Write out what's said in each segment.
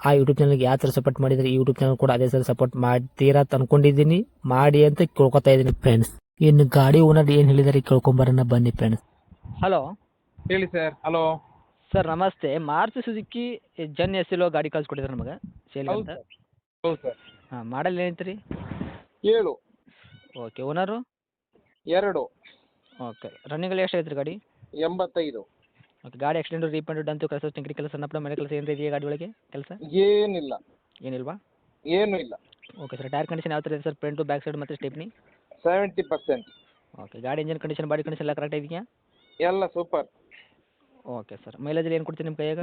ಆ ಯೂಟ್ಯೂಬ್ ಚಾನಲ್ಗೆ ಯಾವ ಥರ ಸಪೋರ್ಟ್ ಮಾಡಿದರೆ ಈ ಯೂಟ್ಯೂಬ್ ಚಾನಲ್ ಕೂಡ ಅದೇ ಥರ ಸಪೋರ್ಟ್ ಮಾಡ್ತೀರಾ ಅಂತ ಅನ್ಕೊಂಡಿದ್ದೀನಿ. ಮಾಡಿ ಅಂತ ಕೇಳ್ಕೊತಾ ಇದ್ದೀನಿ ಫ್ರೆಂಡ್ಸ್ ಇನ್ನು ಗಾಡಿ ಓನರ್ ಏನು ಹೇಳಿದಾರೆ ಕೇಳ್ಕೊಂಬರೋಣ ಬನ್ನಿ ಫ್ರೆಂಡ್ಸ್ ಹಲೋ ಹೇಳಿ ಸರ್ ಹಲೋ ಸರ್ ನಮಸ್ತೆ. Maruti Suzuki Zen S L ಗಾಡಿ ಕಳ್ಸಿಕೊಟ್ಟಿದ್ದಾರೆ ನಮಗೆ. ಸೇಲ್ ಹೌದು ಅಂತ. ಸರ್ ಹೌದು ಸರ್ ಹಾಂ ಮಾಡಲ್ ಏನೈತೆ ರೀ ಏಳು. ಓಕೆ ಓನರು ಎರಡು. ಓಕೆ ರನ್ನಿಂಗಲ್ಲಿ ಎಷ್ಟು ಐತ್ರಿ ರೀ ಗಾಡಿ? ಎಂಬತ್ತೈದು. ಓಕೆ ಗಾಡಿ ಆಕ್ಸಿಡೆಂಟು ರೀಪೇಂಟೆಡ್ ಅಂತ ಕೆಲಸ ಟಿಂಕರಿ ಕೆಲಸ ಸಣ್ಣ ಮನೆ ಕೆಲಸ ಏನು ಇದೆಯಾ ಗಾಡಿ ಒಳಗೆ ಕೆಲಸ? ಏನಿಲ್ಲ. ಏನಿಲ್ವಾ? ಏನು ಇಲ್ಲ. ಓಕೆ ಸರ್ ಟೈರ್ ಕಂಡೀಷನ್ ಯಾವ ಥರ ಇದೆ ಸರ್ ಫ್ರಂಟು ಬ್ಯಾಕ್ ಸೈಡ್ ಮತ್ತು ಸ್ಟೆಪ್ನಿ ಸೆವೆಂಟಿ ಪರ್ಸೆಂಟ್ ಓಕೆ ಗಾಡಿ ಇಂಜನ್ ಕಂಡೀಷನ್ ಬಾಡಿ ಕಂಡೀಷನ್ ಎಲ್ಲ ಕರೆಕ್ಟ್ ಇದೆಯಾ ಎಲ್ಲ ಸೂಪರ್ ಓಕೆ ಸರ್ ಮೈಲೇಜಲ್ಲಿ ಏನು ಕೊಡ್ತೀನಿ ನಿಮ್ಮ ಕೈಯಾಗ?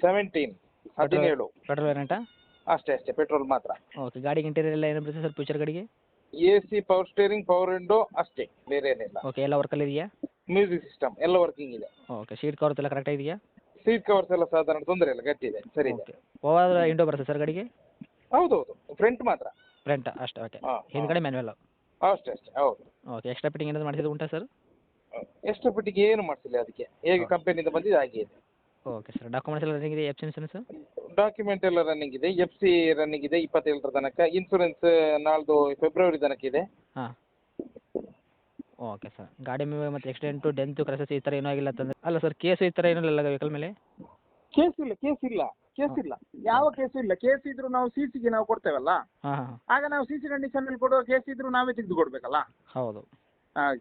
ಸೆವೆಂಟೀನ್ ಹದಿನೇಳು. ಪೆಟ್ರೋಲ್ ವೇರಿಯಂಟಾ ಅಷ್ಟೇ ಅಷ್ಟೇ ಪೆಟ್ರೋಲ್ ಮಾತ್ರ. ಓಕೆ ಗಾಡಿಗೆ ಇಂಟೀರಿಯರ್ ಎಲ್ಲ ಏನು ಬರುತ್ತೆ ಸರ್ ಫ್ಯೂಚರ್ ಗಾಡಿಗೆ? A C power steering power window ಅಷ್ಟೇ ಬೇರೆ ಏನಿಲ್ಲ. ಓಕೆ ಎಲ್ಲ ವರ್ಕಲ್ಲಿ ಇದೆಯಾ? ಮ್ಯೂಸಿಕ್ ಸಿಸ್ಟಮ್ ಎಲ್ಲ ವರ್ಕಿಂಗ್ ಇದೆ. ಓಕೆ ಸೀಟ್ ಕವರ್ಸ್ ಎಲ್ಲ ಕರೆಕ್ಟ್ ಇದೆಯಾ ಸೀಟ್ ಕವರ್ಸ್ ಎಲ್ಲ ಸಾಧಾರಣ ತೊಂದರೆ ಇಲ್ಲ ಗಟ್ಟಿ ಇದೆ ಸರಿ ಇದೆ. ಓಕೆ ಪವರ್ ಇಂಡೋ ಬರುತ್ತೆ ಸರ್ ಗಡಿಗೆ? ಹೌದು ಹೌದು ಫ್ರಂಟ್ ಮಾತ್ರ. ಫ್ರಂಟ್ ಅಷ್ಟೇ ಓಕೆ ಹಿಂದಗಡೆ ಹಿಂದ್ಗಡೆ ಮ್ಯಾನ್ಯಲ್ ಅಷ್ಟೇ ಅಷ್ಟೇ ಹೌದು. ಓಕೆ ಎಕ್ಸ್ಟ್ರಾ ಫಿಟ್ಟಿಂಗ್ ಏನಾದ್ರು ಮಾಡಿಸಿದ್ದು ಉಂಟಾ ಸರ್ ಎಕ್ಸ್ಟ್ರಾ ಪಟ್ಟಿಗೆ ಏನು ಮಾಡಿಸಿಲ್ಲ ಅದಕ್ಕೆ. ಹೇಗೆ ಕಂಪನಿಯಿಂದ ಬಂದಿದೆ ಹಾಗೆ ಇದೆ. ಓಕೆ ಸರ್ ಡಾಕ್ಯುಮೆಂಟ್ಸ್ ಎಲ್ಲ ರನ್ನಿಂಗ್ ಇದೆ ಎಫ್ ಸರ್ ಡಾಕ್ಯುಮೆಂಟ್ ಎಲ್ಲ ರನ್ನಿಂಗ್ ಇದೆ ಎಫ್ ಸಿ ರನ್ನಿಂಗ್ ಇದೆ ಇಪ್ಪತ್ತೇಳರ ತನಕ. ಇನ್ಸೂರೆನ್ಸ್ ನಾಳ್ದು ಫೆಬ್ರವರಿ ತನಕ ಇದೆ. ಹಾಂ. ಓಕೆ ಸರ್ ಗಾಡಿ ಮೇಲೆ ಮತ್ತೆ ಆಕ್ಸಿಡೆಂಟು ಡೆಂತು ಕ್ರಸಸ್ ಈ ಥರ ಏನೂ ಆಗಿಲ್ಲ ಅಂತಂದ್ರೆ ಅಲ್ಲ ಸರ್ ಕೇಸ್ ಈ ತರ ಏನೂ ಇಲ್ಲ ವೆಹಿಕಲ್ ಮೇಲೆ? ಕೇಸ್ ಇಲ್ಲ ಕೇಸ್ ಇಲ್ಲ ಕೇಸ್ ಇಲ್ಲ. ಯಾವ ಕೇಸು ಇಲ್ಲ. ಕೇಸ್ ಇದ್ರು ನಾವು ಸಿ ಸಿಗೆ ನಾವು ಕೊಡ್ತೇವಲ್ಲ? ಹಾಂ ಹಾಂ. ಆಗ ನಾವು ಸಿ ಸಿ ಕಂಡೀಷನಲ್ಲಿ ಕೊಡುವ ಕೇಸ್ ಇದ್ರು ನಾವೇ ತೆಗೆದು ಕೊಡ್ಬೇಕಲ್ಲ ಹೌದು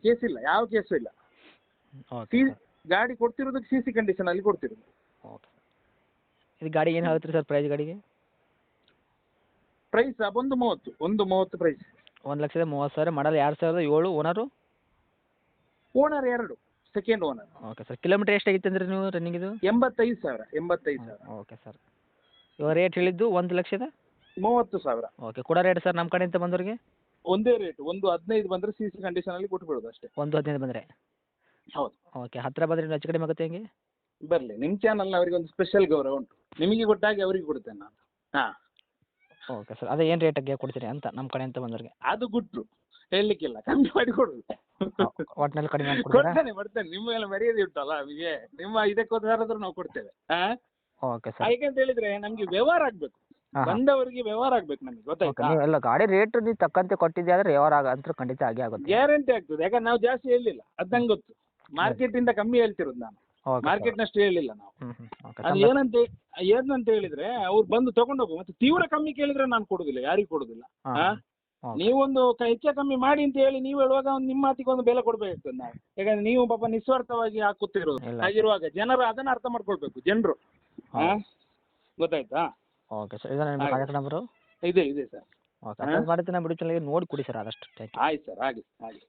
ಕೇಸ್ ಇಲ್ಲ. ಯಾವ ಕೇಸು ಇಲ್ಲ. ಓಕೆ ಸಿ ಗಾಡಿ ಕೊಡ್ತಿರೋದಕ್ಕೆ ಸಿ ಸಿ ಕಂಡೀಷನ್ ಅಲ್ಲಿ ಕೊಡ್ತಿರೋದು. ಓಕೆ ಇದು ಗಾಡಿ ಏನು ಹೇಳ್ತೀರಿ ಸರ್ ಪ್ರೈಸ್ ಗಾಡಿಗೆ? ಪ್ರೈಸ್ ಒಂದು ಮೂವತ್ತು. ಒಂದು ಮೂವತ್ತು ಪ್ರೈಸ್ ಒಂದು ಲಕ್ಷದ ಮೂವತ್ತು ಸಾವಿರ ಮಾಡಲ್ ಎರಡು ಸಾವಿರದ ಏಳು ಓನರು? ಓನರ್ ಎರಡು second owner okay sir kilometre ಎಷ್ಟಾಗಿತ್ತು ಅಂದ್ರೆ ನೀವು ರನ್ನಿಂಗ್ ಇದು? ಎಂಬತ್ತೈದು ಸಾವಿರ ಎಂಬತ್ತೈದು ಸಾವಿರ. ಓಕೆ ಸರ್ ಇವಾಗ ರೇಟ್ ಹೇಳಿದ್ದು ಒಂದು ಲಕ್ಷದ? ಮೂವತ್ತು ಸಾವಿರ. ಓಕೆ ಕೊಡೋ ರೇಟ್ ಸರ್ ನಮ್ಮ ಕಡೆಯಿಂದ ಬಂದವರಿಗೆ? ಒಂದೇ ರೇಟ್ ಒಂದು ಹದಿನೈದು ಬಂದರೆ ಸಿ ಸಿ ಕಂಡೀಷನಲ್ಲಿ ಕೊಟ್ಬಿಡೋದು ಅಷ್ಟೇ. ಒಂದು ಹದಿನೈದು ಬಂದರೆ? ಹೌದು. ಓಕೆ ಹತ್ತಿರ ಬಂದರೆ ಇನ್ನೂ ಹೆಚ್ಚು ಕಡಿಮೆ ಆಗುತ್ತೆ ಹೆಂಗೆ? ಬರಲಿ ನಿಮ್ಮ ಚಾನಲ್ ಅವರಿಗೆ ಒಂದು ಸ್ಪೆಷಲ್ ಗೌರವ ಉಂಟು. ನಿಮಗೆ ಕೊಟ್ಟಾಗೆ ಅವರಿಗೆ ಕೊಡ್ತೇನೆ ನಾನು. ಹಾಂ. ಓಕೆ ಸರ್ ಅದೇ ಏನು ರೇಟಿಗೆ ಕೊಡ್ತೀರಿ ಅಂತ ನಮ್ಮ ಕಡೆಯಿಂದ ಬಂದವರಿಗೆ? ಅದು ಗುಟ್ಟು ಹೇಳಲಿಕ್ಕಿಲ್ಲ ಕಮ್ಮಿ ಮಾಡಿ ಕೊಡುದು. ಒಟ್ಟಿನಲ್ಲಿ ಕಡಿಮೆ ಕೊಡ್ತೇನೆ ಕೊಡ್ತೇನೆ. ನಿಮ್ಮ ಮೇಲೆ ಮರ್ಯಾದೆ ಉಂಟಲ್ಲ ನಮಗೆ? ನಿಮ್ಮ ಇದಕ್ಕೋಸ್ಕರಾದ್ರೂ ನಾವು ಕೊಡ್ತೇವೆ ಆ? Okay sir. ಯಾಕಂತ ಹೇಳಿದ್ರೆ ನಮ್ಗೆ ವ್ಯವಹಾರ ಆಗ್ಬೇಕು. ಹಾಂ ಹಾಂ ಬಂದವರಿಗೆ ವ್ಯವಹಾರ ಆಗ್ಬೇಕು ನಮ್ಗೆ ಓಕೆ ಗೊತ್ತಾಯ್ತಾ ನೀವು ಎಲ್ಲ ಗಾಡಿ ರೇಟ್ ನೀವು ತಕ್ಕಂತೆ ಕೊಟ್ಟಿದ್ದೆ ಆದ್ರೆ ವ್ಯವಹಾರ ಆಗ ಅಂತೂ ಖಂಡಿತ ಆಗೇ ಆಗುತ್ತೆ. ಗ್ಯಾರಂಟಿ ಆಗ್ತದೆ. ಯಾಕಂದ್ರೆ ನಾವು ಜಾಸ್ತಿ ಹೇಳಿಲ್ಲ ಅದು ನಂಗೆ ಗೊತ್ತು. ಮಾರ್ಕೆಟ್ ಇಂದ ಕಮ್ಮಿ ಹೇಳ್ತಿರೋದು ನಾನು. ಓಕೆ ಮಾರ್ಕೆಟ್ ನಷ್ಟು ಹೇಳಿಲ್ಲ ನಾವು. ಹ್ಮ್ ಹ್ಮ್. ಓಕೆ ಅದು ಏನಂತ ಏನಂತ ಹೇಳಿದ್ರೆ ಅವ್ರು ಬಂದು ತಗೊಂಡೋಗು ಹೋಗು ಮತ್ತೆ ತೀವ್ರ ಕಮ್ಮಿ ಕೇಳಿದ್ರೆ ನಾನು ಕೊಡುದಿಲ್ಲ ಯಾರಿಗೂ ಕೊಡುದಿಲ್ಲ. ಹಾಂ. ನೀವೊಂದು ಕ- ಹೆಚ್ಚು ಕಮ್ಮಿ ಮಾಡಿ ಅಂತ ಹೇಳಿ ನೀವು ಹೇಳುವಾಗ ಒಂದು ನಿಮ್ಮ ಮಾತಿಗೆ ಒಂದು ಬೆಲೆ ಕೊಡ್ಬೇಕು. ನಾವು ಯಾಕಂದ್ರೆ ನೀವು ಪಾಪ ನಿಸ್ವಾರ್ಥವಾಗಿ ಹಾಕುತ್ತಿರೋದು. ಇಲ್ಲ. ಹಾಗಿರುವಾಗ ಜನರು ಅದನ್ನ ಅರ್ಥ ಮಾಡ್ಕೊಳ್ಬೇಕು ಜನರು. ಹೌದು. ಗೊತ್ತಾಯ್ತಾ? ಓಕೆ ಸರ್ ಇದು ನಿಮ್ಮ ಆಯ್ತು. Contact number? ಇದೆ ಇದೆ ಸರ್. ಓಕೆ ಅಡ್ರೆಸ್ ಮಾಡ್ತೀನಿ ಚಾನಲ್ಗೆ ನೋಡಿ ಕೊಡಿ ಸರ್ ಆದಷ್ಟು. ಥ್ಯಾಂಕ್ ಯು ಆಯ್ತು ಸರ್ ಹಾಗೆ ಹಾಗೆ.